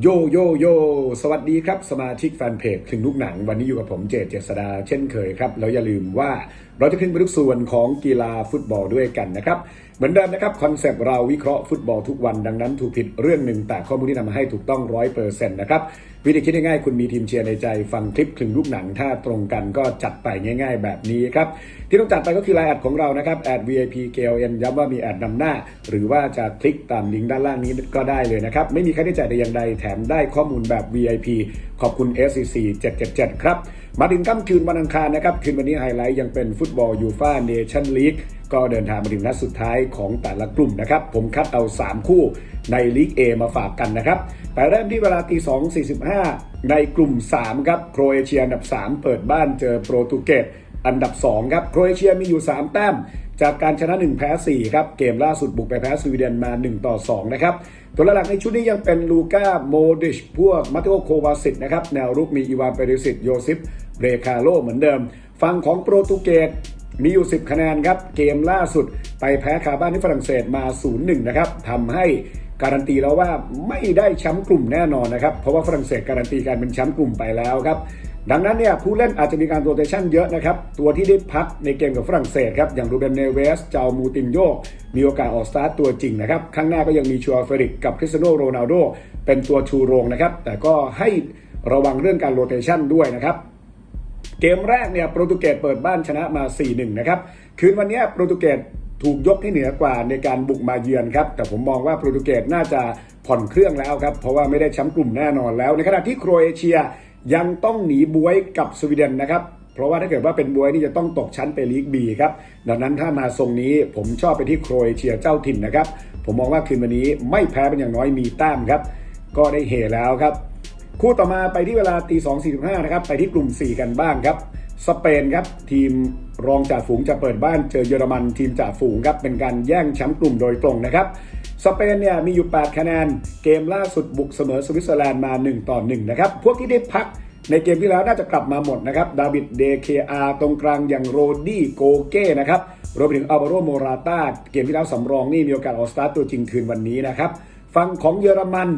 โยโยโย สวัสดีครับ สมาชิกแฟนเพจถึงลูกหนัง วันนี้อยู่กับผมเจตเจษดาเช่นเคยครับ แล้วอย่าลืมว่าเราจะขึ้นไปทุกส่วนของกีฬาฟุตบอลด้วยกันนะครับ เหมือนเดิมนะครับคอนเซปต์เราวิเคราะห์ฟุตบอลทุกวันดังนั้นถูกผิดเรื่องหนึ่งแต่ข้อมูลที่นำมาให้ถูกต้องร้อยเปอร์เซ็นต์นะครับ วิธีคิดง่ายๆ คุณมีทีมเชียร์ในใจ ฟังคลิปถึงลูกหนัง ถ้าตรงกันก็จัดไปง่าย ๆ แบบนี้ครับ ที่ต้องจัดไปก็คือไลน์แอดของเรานะครับแอด VIP KLN ย้ำว่ามีแอดนำหน้า หรือว่าจะคลิกตามลิงก์ด้านล่างนี้ก็ได้เลยนะครับ ไม่มีค่าใช้จ่ายใดอย่างใดแถมได้ข้อมูลแบบ VIP ขอบคุณ SCC 777 ครับ มาถึงค่ำคืนวันอังคารนะครับ คืนวันนี้ไฮไลท์ยังเป็นฟุตบอลยูฟาเนชั่นลีก ก็เดินทางมาถึงนัดสุดท้ายของแต่ละกลุ่มนะครับ ผมคัดเอา 3 คู่ในลีก A มาฝากกันนะครับไปเริ่มที่เวลาตี2.45 ในกลุ่ม 3 ครับ โครเอเชียอันดับ 3 เปิดบ้านเจอโปรตุเกสอันดับ 2 ครับโครเอเชียมีอยู่ 3 แต้ม จากการชนะ 1 แพ้ 4 ครับ เกมล่าสุดบุกไปแพ้สวีเดนมา 1 ต่อ 2 นะครับ ตัวหลักในชุดนี้ยังเป็นลูก้าโมดิช พวกมาเตโอโควาสิตนะครับ แนวรุกมีอีวานเปริสิตโยซิปเรคาโลเหมือนเดิม ฝั่งของโปรตุเกส มีอยู่ 10 คะแนนครับ เกมล่าสุดไปแพ้คาบ้านที่ฝรั่งเศสมา 0-1 นะครับทำให้การันตีแล้วว่าไม่ได้แชมป์กลุ่มแน่นอนนะครับ เพราะว่าฝรั่งเศสการันตีการเป็นแชมป์กลุ่มไปแล้วครับ ดังนั้นเนี่ยผู้เล่นอาจจะมีการโรเตชันเยอะนะครับ ตัวที่ได้พักในเกมกับฝรั่งเศสครับ อย่างรูเบนเนเวส เจ้ามูตินโยมีโอกาสออกสตาร์ตตัวจริงนะครับ ข้างหน้าก็ยังมีชัวเฟริกกับคริสตียโนโรนัลโดเป็นตัวชูโรงนะครับ แต่ก็ให้ระวังเรื่องการโรเตชันด้วยนะครับ เกมแรกเนี่ยโปรตุเกสเปิดบ้านชนะมา 4-1 นะครับ คืนวันนี้โปรตุเกสถูกยกให้เหนือกว่าในการบุกมาเยือนครับ แต่ผมมองว่าโปรตุเกสน่าจะผ่อนเครื่องแล้วครับ เพราะว่าไม่ได้แชมป์กลุ่มแน่นอนแล้ว ในขณะที่โครเอเชียยังต้องหนีบวยกับสวีเดนนะครับ เพราะว่าถ้าเกิดว่าเป็นบวยนี่จะต้องตกชั้นไปลีกบีครับ ดังนั้นถ้ามาทรงนี้ผมชอบไปที่โครเอเชียเจ้าถิ่นนะครับ ผมมองว่าคืนวันนี้ไม่แพ้เป็นอย่างน้อยมีแต้มครับ ก็ได้เฮแล้วครับ คู่ต่อมาไปที่เวลาตี2.45นะครับไปที่กลุ่ม 4 กันบ้างครับ สเปนครับทีมรองจ่าฝูงจะเปิดบ้านเจอเยอรมันทีมจ่าฝูงครับเป็นการแย่งแชมป์กลุ่มโดยตรงนะครับสเปนเนี่ยมีอยู่ 8 คะแนน เกมล่าสุดบุกเสมอสวิตเซอร์แลนด์มา 1 ต่อ 1 นะครับ พวกที่ได้พักในเกมที่แล้วน่าจะกลับมาหมดนะครับ ดาวิดเดเคอาตรงกลางอย่างโรดี้โกเก้นะครับรวมไปถึงอัลวาโรโมราตาเกมที่แล้วสำรองนี่มีโอกาสออกสตาร์ตตัวจริงคืนวันนี้นะครับ ฝั่งของเยอรมัน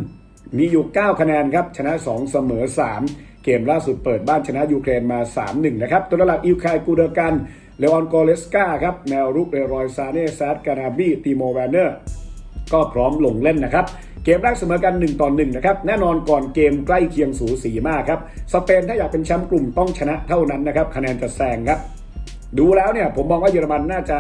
มีอยู่ 9 คะแนนครับชนะ 2 เสมอ 3 เกมล่าสุดเปิดบ้านชนะยูเครนมา 3-1 นะครับ ตัวหลักอิวคายกูเดอร์กันเลออนโกเลสกาครับแนวรุกเรรอยซาเน่ซาร์การาบีติโมแวนเนอร์ ก็พร้อมลงเล่นนะครับเกมแรกเสมอกัน 1 ต่อ 1 นะครับ แน่นอนก่อนเกมใกล้เคียงสูสีมากครับ สเปนถ้าอยากเป็นแชมป์กลุ่มต้องชนะเท่านั้นนะครับ คะแนนจะแซงครับ ดูแล้วเนี่ยผมมองว่าเยอรมันน่าจะ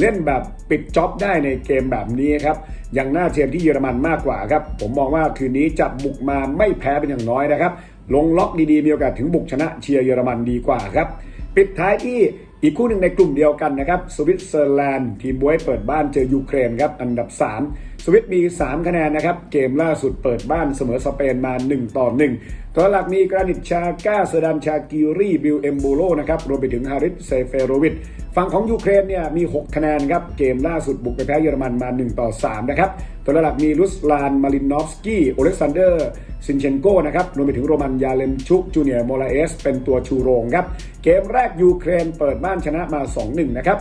เล่นแบบปิดจ็อบได้ในเกมแบบนี้ครับยังน่าเทียมที่เยอรมันมากกว่าครับ ผมมองว่าคืนนี้จะบุกมาไม่แพ้เป็นอย่างน้อยนะครับ ลงล็อกดีๆมีโอกาสถึงบุกชนะเชียร์เยอรมันดีกว่าครับปิดท้ายที่อีกคู่หนึ่งในกลุ่มเดียวกันนะครับสวิตเซอร์แลนด์ทีมบวยเปิดบ้านเจอยูเครนครับอันดับ 3 สวิตมี 3 คะแนนนะครับ เกมล่าสุดเปิดบ้านเสมอสเปนมา 1 ต่อ 1 ตัวหลักมีกรานิตชาก้าเซดันชากิรีบิลเอมโบโลนะครับ รวมไปถึงฮาริสเซเฟโรวิชฝั่งของยูเครนเนี่ยมี 6 คะแนนครับ เกมล่าสุดบุกไปแพ้เยอรมันมา 1 ต่อ 3 นะครับ ตัวหลักมีลุสลานมารินนอฟสกี้โอเล็กซานเดอร์ซินเชนโกนะครับ รวมไปถึงโรมันยาเลมชุกจูเนียร์โมลาเอสเป็นตัวชูโรงครับ เกมแรกยูเครนเปิดบ้านชนะมา 2-1 นะครับ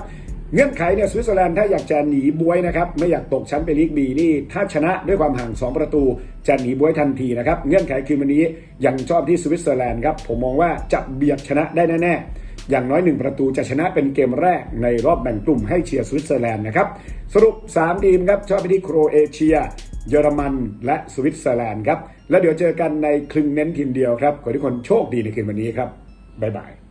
เงื่อนไขเนี่ยสวิตเซอร์แลนด์ถ้าอยากจะหนีบวยนะครับไม่อยากตกชั้นไปลีกบีนี่ถ้าชนะด้วยความห่าง 2 ประตู จะหนีบวยทันทีนะครับเงื่อนไขคือวันนี้ยังชอบที่สวิตเซอร์แลนด์ครับผมมองว่าจะเบียดชนะได้แน่ๆอย่างน้อย 1 ประตูจะชนะเป็นเกมแรกในรอบแบ่งกลุ่มให้เชียร์สวิตเซอร์แลนด์นะครับสรุป 3 ทีมครับชอบไปที่โครเอเชีย เยอรมันและสวิตเซอร์แลนด์ครับแล้วเดี๋ยวเจอกันในคลึงเน้นทีมเดียวครับขอทุกคนโชคดีในคืนวันนี้ครับบ๊ายบาย